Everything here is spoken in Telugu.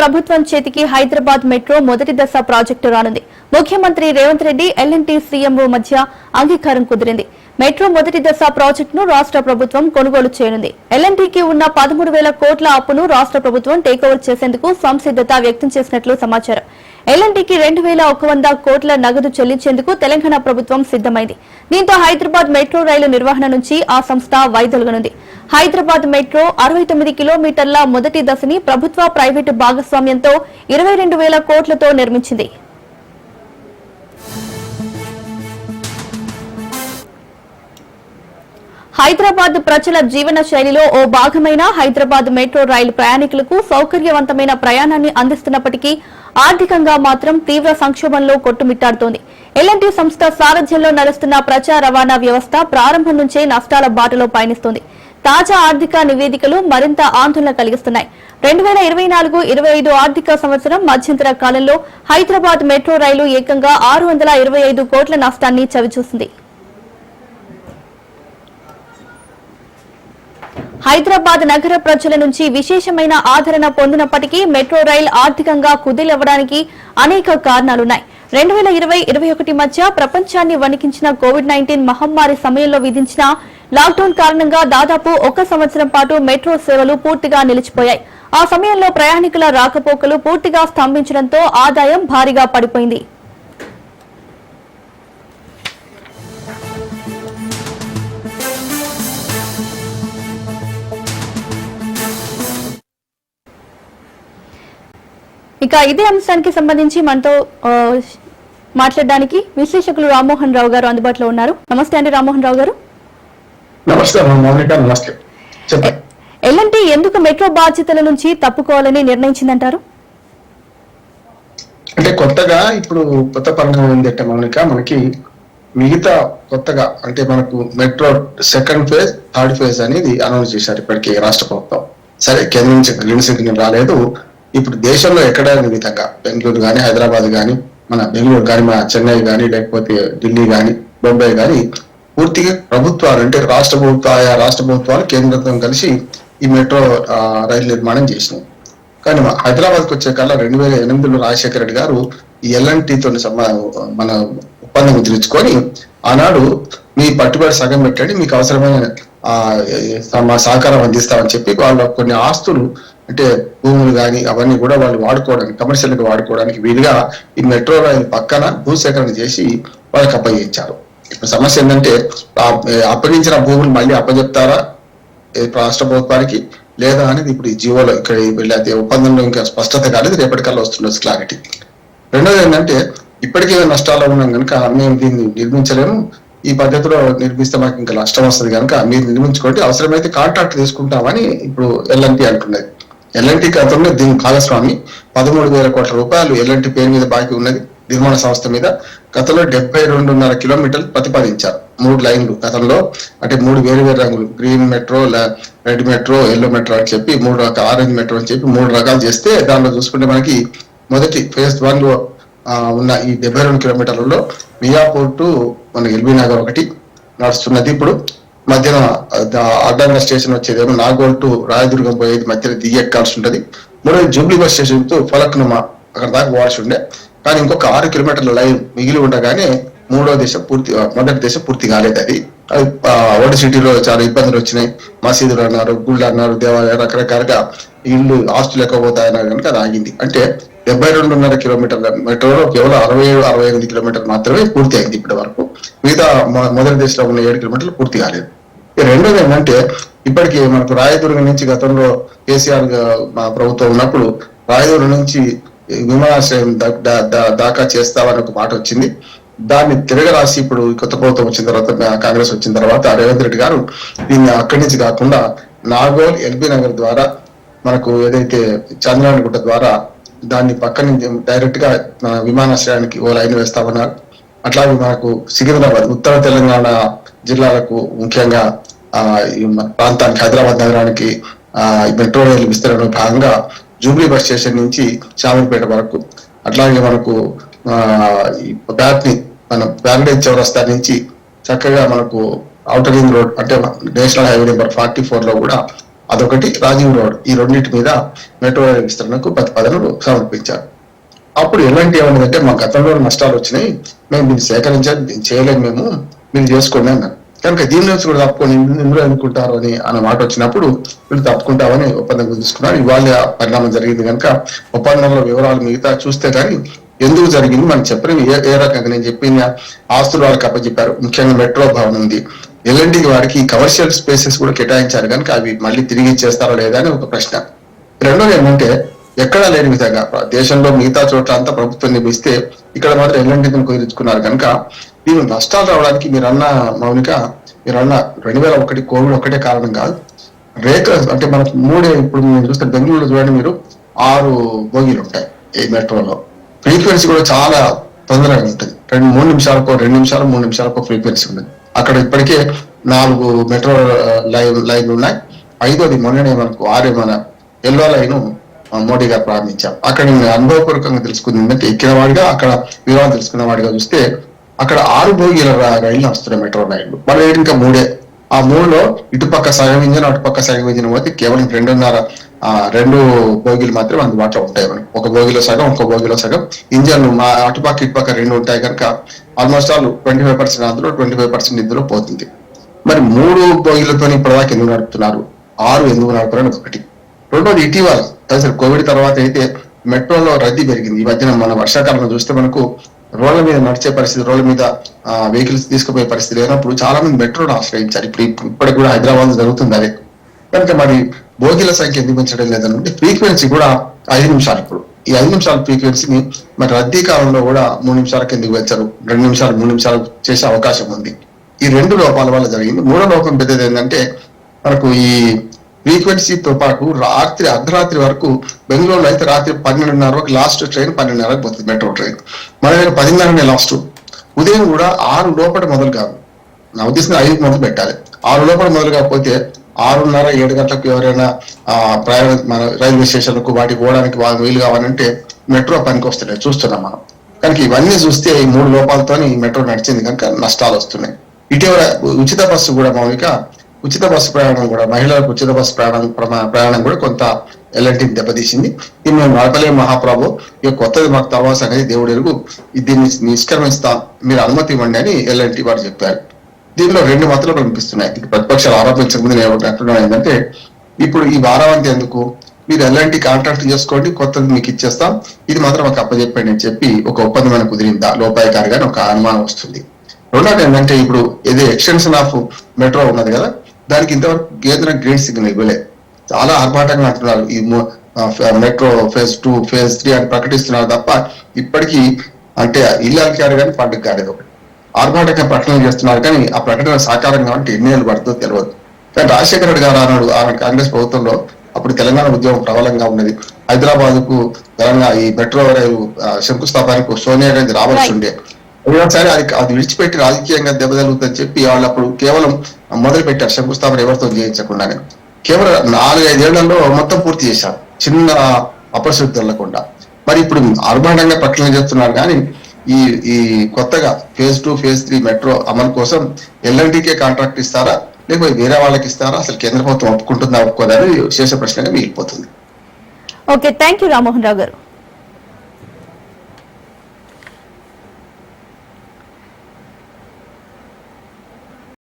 ప్రభుత్వం చేతికి హైదరాబాద్ మెట్రో మొదటి దశ ప్రాజెక్టు రానుంది. ముఖ్యమంత్రి రేవంత్ రెడ్డి ఎల్ఎన్టీ సీఎంఓ మధ్య అంగీకారం కుదిరింది. మెట్రో మొదటి దశ ప్రాజెక్టును రాష్ట్ర ప్రభుత్వం కొనుగోలు చేయనుంది. ఎల్ఎన్టీకి ఉన్న పదమూడు వేల కోట్ల అప్పును రాష్ట్ర ప్రభుత్వం టేకోవర్ చేసేందుకు సంసిద్ధత వ్యక్తం చేసినట్లు సమాచారం. ఎల్ఎన్టీకి రెండు వేల ఒక వంద కోట్ల నగదు చెల్లించేందుకు తెలంగాణ ప్రభుత్వం సిద్దమైంది దీంతో హైదరాబాద్ మెట్రో రైలు నిర్వహణ నుంచి ఆ సంస్థ వైదొలగనుంది హైదరాబాద్ మెట్రో అరవై తొమ్మిది కిలోమీటర్ల మొదటి దశని ప్రభుత్వ ప్రైవేటు భాగస్వామ్యంతో ఇరవై రెండు వేల కోట్లతో నిర్మించింది. హైదరాబాద్ ప్రజల జీవన శైలిలో ఓ భాగమైన హైదరాబాద్ మెట్రో రైలు ప్రయాణికులకు సౌకర్యవంతమైన ప్రయాణాన్ని అందిస్తున్నప్పటికీ ఆర్థికంగా మాత్రం తీవ్ర సంక్షోభంలో కొట్టుమిట్టాడుతోంది. ఎల్ఎన్టీ సంస్థ సారథ్యంలో నడుస్తున్న ప్రజా రవాణా వ్యవస్థ ప్రారంభం నుంచే నష్టాల బాటలో పయనిస్తోంది. తాజా ఆర్థిక నివేదికలు మరింత ఆందోళన కలిగిస్తున్నాయి. రెండు వేల ఇరవై నాలుగు ఇరవై ఐదు ఆర్థిక సంవత్సరం మధ్యంతర కాలంలో హైదరాబాద్ మెట్రో రైలు ఏకంగా ఆరు వందల ఇరవై ఐదు కోట్ల నష్టాన్ని చవిచూసింది. హైదరాబాద్ నగర ప్రజల నుంచి విశేషమైన ఆదరణ పొందినప్పటికీ మెట్రో రైల్ ఆర్థికంగా కుదిలవ్వడానికి అనేక కారణాలున్నాయి. రెండు వేల ఇరవై ఇరవై ఒకటి మధ్య ప్రపంచాన్ని వణికించిన కోవిడ్ నైన్టీన్ మహమ్మారి సమయంలో విధించిన లాక్డౌన్ కారణంగా దాదాపు ఒక సంవత్సరం పాటు మెట్రో సేవలు పూర్తిగా నిలిచిపోయాయి. ఆ సమయంలో ప్రయాణికుల రాకపోకలు పూర్తిగా స్తంభించడంతో ఆదాయం భారీగా పడిపోయింది. ఇక ఇదే అంశానికి సంబంధించి మనతో మాట్లాడడానికి విశ్లేషకులు రామ్మోహన్ రావు గారు అందుబాటులో ఉన్నారు. నమస్తే అండి రామ్మోహన్ రావు గారు. నమస్తే మౌనిక నమస్తే. చెప్పండి. ఎల్ఎన్టీ ఎందుకు మెట్రో బాధ్యతల నుంచి తప్పుకోవాలని నిర్ణయించిందంటారు? అంటే కొత్తగా ఇప్పుడు కొత్త పరిణామం ఏంటంటే మౌనిక మనకి మిగతా కొత్తగా అంటే మనకు metro second phase third phase అనేది అనౌన్స్ చేశారు ఇప్పటికీ రాష్ట్ర ప్రభుత్వం. సరే కేంద్రం నుంచి గ్రీన్ సిగ్నల్ రాలేదు? ఇప్పుడు దేశంలో ఎక్కడైనా విధంగా బెంగళూరు కానీ హైదరాబాద్ కానీ మన బెంగళూరు కానీ మన చెన్నై కానీ లేకపోతే ఢిల్లీ కానీ బొంబాయి కానీ పూర్తిగా ప్రభుత్వాలు అంటే రాష్ట్ర ప్రభుత్వ ఆయా రాష్ట్ర ప్రభుత్వాలు కేంద్రంతో కలిసి ఈ మెట్రో రైలు నిర్మాణం చేసినాయి. కానీ హైదరాబాద్కి వచ్చే కల్లా రెండు వేల ఎనిమిదిలో రాజశేఖర రెడ్డి గారు ఈ ఎల్ఎన్టీతో మన ఒప్పందం కుదుర్చుకొని ఆనాడు మీ పట్టుబడి సగం పెట్టండి మీకు అవసరమైన ఆ మా సహకారం అందిస్తామని చెప్పి వాళ్ళ కొన్ని ఆస్తులు అంటే భూములు కానీ అవన్నీ కూడా వాళ్ళు వాడుకోవడానికి కమర్షియల్గా వాడుకోవడానికి వీలుగా ఈ మెట్రో రైలు పక్కన భూసేకరణ చేసి వాళ్ళకి అప్పగించారు. ఇప్పుడు సమస్య ఏంటంటే అప్పగించిన భూములు మళ్ళీ అప్పజెప్తారా? రాష్ట్ర ప్రభుత్వానికి లేదా అనేది ఇప్పుడు ఈ జీవోలో ఇక్కడ వెళ్ళే ఒప్పందంలో ఇంకా స్పష్టత కాలేదు రేపటికల్లా వస్తుండొచ్చు క్లారిటీ రెండోది ఏంటంటే ఇప్పటికే నష్టాల్లో ఉన్నాం కనుక మేము దీన్ని నిర్మించలేము. ఈ పద్ధతిలో నిర్మిస్తే మాకు ఇంకా నష్టం వస్తుంది కనుక మీరు నిర్మించుకోండి. అవసరమైతే కాంట్రాక్ట్ తీసుకుంటామని ఇప్పుడు ఎల్ఎన్టీ అంటున్నది ఎల్ఎన్టీ గతంలో దీని భాగస్వామి పదమూడు వేల కోట్ల రూపాయలు ఎల్ఎన్టీ పేరు మీద బాకీ ఉన్నది. నిర్మాణ సంస్థ మీద గతంలో డెబ్బై రెండున్నర కిలోమీటర్లు ప్రతిపాదించారు. మూడు లైన్లు గతంలో అంటే మూడు వేరు వేరు రంగులు green metro red metro yellow metro అని చెప్పి మూడు రకాల ఆరెంజ్ మెట్రో అని చెప్పి మూడు రకాలు చేస్తే దానిలో చూసుకుంటే మనకి మొదటి ఫేజ్ వన్లో ఉన్న ఈ డెబ్బై రెండు కిలోమీటర్లలో మియాపూర్ టు మన ఎల్బీ నగర్ ఒకటి నడుస్తున్నది. ఇప్పుడు మధ్యన అడ్డంగా స్టేషన్ వచ్చేదేమో నాగోల్ టు రాయదుర్గం పోయేది మధ్యన దిగెక్కాల్సి ఉంటది. మూడోది జూబ్లీ బస్ స్టేషన్తో ఫలక్నుమా అక్కడ దాకా పోవాల్సి ఉండే. కానీ ఇంకొక ఆరు కిలోమీటర్ల లైన్ మిగిలి ఉండగానే మూడో దశ పూర్తి మొదటి దశ పూర్తి కాలేదు అది. అది సిటీలో చాలా ఇబ్బందులు వచ్చినాయి. మసీదులు అన్నారు గుళ్ళు అన్నారు దేవాలయాలు రకరకాలుగా ఇల్లు ఆస్తులు ఎక్కువ కనుక అది ఆగింది. అంటే డెబ్బై రెండున్నర కిలోమీటర్ల మెట్రోలో కేవలం అరవై ఏడు అరవై ఎనిమిది కిలోమీటర్లు మాత్రమే పూర్తి అయింది ఇప్పటి వరకు. మిగతా మొదటి దశలో ఉన్న ఏడు కిలోమీటర్లు పూర్తి కాలేదు. రెండోది ఏంటంటే ఇప్పటికీ మనకు రాయదుర్గం నుంచి గతంలో కేసీఆర్ మా ప్రభుత్వం ఉన్నప్పుడు రాయదుర్గం నుంచి విమానాశ్రయం దాకా చేస్తామని ఒక మాట వచ్చింది. దాన్ని తిరగరాసి ఇప్పుడు కొత్త ప్రభుత్వం వచ్చిన తర్వాత కాంగ్రెస్ వచ్చిన తర్వాత రేవంత్ రెడ్డి గారు దీన్ని అక్కడి నుంచి కాకుండా నాగోల్ ఎల్బీ నగర్ ద్వారా మనకు ఏదైతే చంద్రాయణ గుట్ట ద్వారా దాన్ని పక్క నుంచి డైరెక్ట్గా విమానాశ్రయానికి ఓ లైన్ వేస్తామన్నారు. అట్లాగే మనకు సికింద్రాబాద్ ఉత్తర తెలంగాణ జిల్లాలకు ముఖ్యంగా ఆ ఈ ప్రాంతానికి హైదరాబాద్ నగరానికి ఆ మెట్రో రైలు విస్తరణ భాగంగా జూబ్లీ బస్ స్టేషన్ నుంచి చామర్పేట వరకు అట్లాగే మనకు ప్యాట్ని బ్యాట్ని మన ప్యారడైజ్ చౌరస్తా నుంచి చక్కగా మనకు ఔటర్ రింగ్ రోడ్ అంటే నేషనల్ హైవే నెంబర్ ఫార్టీ ఫోర్లో కూడా అదొకటి రాజీవ్ రోడ్. ఈ రెండింటి మీద మెట్రో రైలు విస్తరణకు ప్రతిపాదనలు సమర్పించారు. అప్పుడు ఎలాంటి ఏమన్నదంటే మా గతంలో నష్టాలు వచ్చినాయి. మేము దీన్ని సేకరించాలి దీన్ని చేయలేము మేము మీరు చేసుకోండి అన్నారు. కనుక దీని నుంచి కూడా తప్పుకొని ఇందులో ఎందుకుంటారు అని అన్న మాట వచ్చినప్పుడు వీళ్ళు తప్పుకుంటామని ఒప్పందం కుదుర్చుకున్నారు ఇవాళ పరిణామం జరిగింది కనుక ఒప్పందంలో వివరాలు మిగతా చూస్తే కానీ ఎందుకు జరిగింది మనం చెప్పిన ఏ ఏ రకంగా నేను చెప్పిన ఆస్తులు వాళ్ళకి అప్పచెప్పారు. ముఖ్యంగా మెట్రో భవన్ ఉంది. ఎల్ఎన్టీకి వారికి కమర్షియల్ స్పేసెస్ కూడా కేటాయించారు కనుక అవి మళ్ళీ తిరిగి ఇచ్చేస్తారా లేదా అని ఒక ప్రశ్న. రెండోది ఏంటంటే ఎక్కడా లేని విధంగా దేశంలో మిగతా చోట్ల అంతా ప్రభుత్వం నిర్మిస్తే ఇక్కడ మాత్రం ఎల్ఎన్టీని కుదిరించుకున్నారు కనుక దీని నష్టాలు రావడానికి మీరు అన్న మౌనిక మీరు అన్న రెండు వేల ఒకటి కోవిడ్ ఒకటే కారణం కాదు. రేఖ అంటే మనకు మూడే ఇప్పుడు మీరు చూస్తే బెంగళూరులో చూడండి మీరు ఆరు బోగీలు ఉంటాయి ఈ మెట్రోలో. ఫ్రీక్వెన్సీ కూడా చాలా తొందరగా ఉంటుంది. రెండు మూడు నిమిషాలకు రెండు నిమిషాలు మూడు నిమిషాలకు ఫ్రీక్వెన్సీ ఉంటుంది. అక్కడ ఇప్పటికే నాలుగు మెట్రో లైన్ లైన్లు ఉన్నాయి. ఐదోది మొన్ననే మనకు ఆరే మన ఎల్లో లైను మోడీ గారు ప్రారంభించారు. అక్కడ నేను అనుభవపూర్వకంగా తెలుసుకుంది ఏంటంటే ఎక్కిన వాడిగా అక్కడ వివరాలు తెలుసుకున్న వాడిగా చూస్తే అక్కడ ఆరు భోగిల ర- రైళ్ళు వస్తున్నాయి మెట్రో రైళ్ళు. మన దగ్గర ఇంకా మూడే. ఆ మూడులో ఇటుపక్క సగం ఇంజన్ అటుపక్క సగం ఇంజన్ పోతే కేవలం రెండున్నర రెండు భోగిలు మాత్రం అందుబాటులో ఉంటాయి మనం ఒక బోగిలో సగం ఒక బోగిలో సగం. ఇంజన్లు మా అటుపక్క ఇటుపక్క రెండు ఉంటాయి కనుక almost all twenty five percent అందులో ట్వంటీ ఫైవ్ పర్సెంట్ ఇందులో పోతుంది. మరి మూడు బోగిలతో ఇప్పటిదాకా ఎందుకు నడుపుతున్నారు? ఆరు ఎందుకు నడుపుతున్నారు ఒకటి. రెండోది ఇటీవల కోవిడ్ తర్వాత అయితే మెట్రోలో రద్దీ పెరిగింది. ఈ మధ్యన మన వర్షాకాలంలో చూస్తే మనకు రోడ్ల మీద నడిచే పరిస్థితి రోడ్ల మీద వెహికల్స్ తీసుకుపోయే పరిస్థితి లేనప్పుడు చాలా మంది మెట్రోను ఆశ్రయించారు. ఇప్పుడు ఇప్పటికి కూడా హైదరాబాద్ జరుగుతుంది అదే. కనుక మరి భోగిల సంఖ్య ఎందుకు పెంచడం లేదంటే ఫ్రీక్వెన్సీ కూడా ఐదు నిమిషాలు ఇప్పుడు. ఈ ఐదు నిమిషాల ఫ్రీక్వెన్సీని మరి రద్దీ కాలంలో కూడా మూడు నిమిషాల ఎందుకు పెంచరు? రెండు నిమిషాలు మూడు నిమిషాలు చేసే అవకాశం ఉంది. ఈ రెండు లోపాల వల్ల జరిగింది. మూడో లోపం పెద్దది ఏంటంటే మనకు ఈ ఫ్రీక్వెన్సీతో పాటు రాత్రి అర్ధరాత్రి వరకు బెంగళూరులో అయితే రాత్రి పన్నెండున్నర వరకు లాస్ట్ ట్రైన్ పన్నెండున్నరకు పోతుంది మెట్రో ట్రైన్ మన దగ్గర పదిన్నరనే లాస్ట్ ఉదయం కూడా ఆరు లోపల మొదలు కాదు. నా ఉద్దేశం ఐదు మొదలు పెట్టాలి. ఆరు లోపల మొదలు కాకపోతే ఆరున్నర ఏడు గంటలకు ఎవరైనా ఆ, ప్రయాణ మన రైల్వే స్టేషన్లకు వాటికి పోవడానికి వాళ్ళు వీలు కావాలంటే మెట్రో పనికి వస్తున్నాయి చూస్తున్నాం మనం. కనుక ఇవన్నీ చూస్తే ఈ మూడు లోపాలతో ఈ మెట్రో నడిచింది కనుక నష్టాలు వస్తున్నాయి. ఇటీవల ఉచిత బస్సు కూడా మౌలిక ఉచిత బస్సు ప్రయాణం కూడా మహిళలకు ఉచిత బస్సు ప్రయాణం ప్రయాణం కూడా కొంత ఎల్ఎన్టీని దెబ్బతీసింది. ఇది మేము నడపలేము మహాప్రభు. ఇక కొత్తది మాకు తర్వాత సంగతి దేవుడు ఎరుగు. దీన్ని నిష్క్రమిస్తాం మీరు అనుమతి ఇవ్వండి అని ఎల్ఎన్టీ వారు చెప్పారు. దీనిలో రెండు మతాలు కనిపిస్తున్నాయి. ప్రతిపక్షాలు ప్రతిపక్షాలు ఆరోపించకముందు నేను అంటున్నాను ఏంటంటే ఇప్పుడు ఈ వారావంతి ఎందుకు? మీరు ఎలాంటి కాంట్రాక్ట్ చేసుకోండి కొత్తది మీకు ఇచ్చేస్తాం. ఇది మాత్రం మాకు అప్పచెప్పండి అని చెప్పి ఒక ఒప్పందమైన కుదిరిందా? లోపాయకారిగా అని ఒక అనుమానం వస్తుంది. రెండోది ఏంటంటే ఇప్పుడు ఏదో ఎక్స్టెన్షన్ ఆఫ్ మెట్రో ఉన్నది కదా దానికి ఇంతవరకు కేంద్రం గ్రీన్ సిగ్నల్ ఇవ్వలేదు చాలా ఆర్భాటంగా అంటున్నారు ఈ metro phase two phase three అని ప్రకటిస్తున్నారు తప్ప ఇప్పటికీ అంటే ఇల్లాలు కాదు కానీ పండుగ కాలేదు. ఒకటి ఆర్భాటంగా ప్రకటనలు చేస్తున్నారు కానీ ఆ ప్రకటన సాకారం కాబట్టి ఎన్ని ఏళ్ళు పడుతుందో తెలియదు కానీ రాజశేఖర రెడ్డి గారు అన్నాడు ఆనాడు కాంగ్రెస్ ప్రభుత్వంలో అప్పుడు తెలంగాణ ఉద్యమం ప్రబలంగా ఉన్నది. హైదరాబాద్కు తెలంగాణ ఈ మెట్రో రైలు శంకుస్థాపనకు సోనియా గాంధీ రావాల్సి. ఉండే. సరే అది అది విడిచిపెట్టి రాజకీయంగా దెబ్బతలుగుతుందని చెప్పి వాళ్ళు అప్పుడు కేవలం మొదలు పెట్టారు. శంకుస్థాపన ఎవరితో చేయించకుండానే కేవలం నాలుగైదేళ్ళలో మొత్తం పూర్తి చేశారు. చిన్న అపరిశుద్ధి వెళ్ళకుండా మరి ఇప్పుడు ఆర్భాటంగా ప్రకటన చేస్తున్నారు కానీ ఈ ఈ కొత్తగా phase two phase three metro అమలు కోసం ఎల్ఎన్టీకే కాంట్రాక్ట్ ఇస్తారా? లేకపోతే వేరే వాళ్ళకి ఇస్తారా? అసలు కేంద్ర ప్రభుత్వం ఒప్పుకుంటుందా ఒప్పుకోదా విశేష శేష ప్రశ్నగా మిగిలిపోతుంది. Okay thank you Rammohan Rao garu.